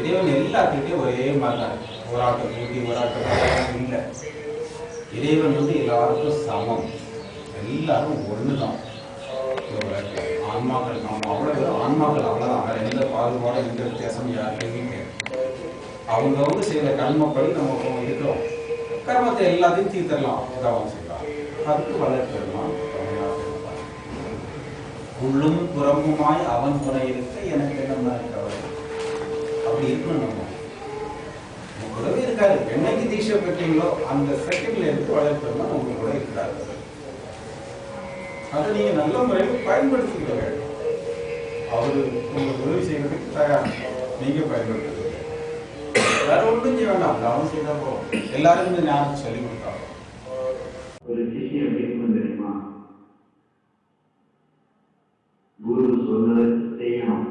இறைவன் எல்லாத்துக்கிட்டையும் ஒரே மாதிரி தான் இருக்கு. ஒரு ஆட்டை கூட்டி ஒரு இல்லை. இறைவன் வந்து எல்லாருக்கும் சமம். எல்லாரும் ஒன்று தான் ஆன்மாக்கள் நம்ம அவ்வளோ பேரும் ஆன்மாக்கள் அவ்வளோதான் வேற எந்த பாகுபாடும் எந்த வித்தியாசம் யாருக்குமே அவங்க வந்து செய்த கர்மப்படி நம்ம இருக்கிறோம். கர்மத்தை எல்லாத்தையும் தீர்த்தரலாம் தவம் செய்யலாம் அதுக்கு வளர்க்கலாம் உள்ளும் புறமுமாய் அவன் துணை இருக்க எனக்கு அப்படி இருக்கணும் நம்ம கூடவே இருக்காரு என்னைக்கு தீட்சை பெற்றீங்களோ அந்த செகண்ட்ல இருந்து வளர்ப்பெல்லாம் உங்க கூட அதை நீங்க நல்ல முறையில் பயன்படுத்திக்க வேண்டும் அவரு உங்களுக்கு உதவி செய்யறதுக்கு தயார். நீங்க பயன்படுத்துறீங்க வேற ஒன்றும் செய்ய வேண்டாம். அவன் செய்தா போகும் எல்லாரும் இந்த ஞானம் சொல்லி கொடுத்தா ஒரு சிஷியம் தெரியுமா? குரு சொன்னதை செய்யணும்.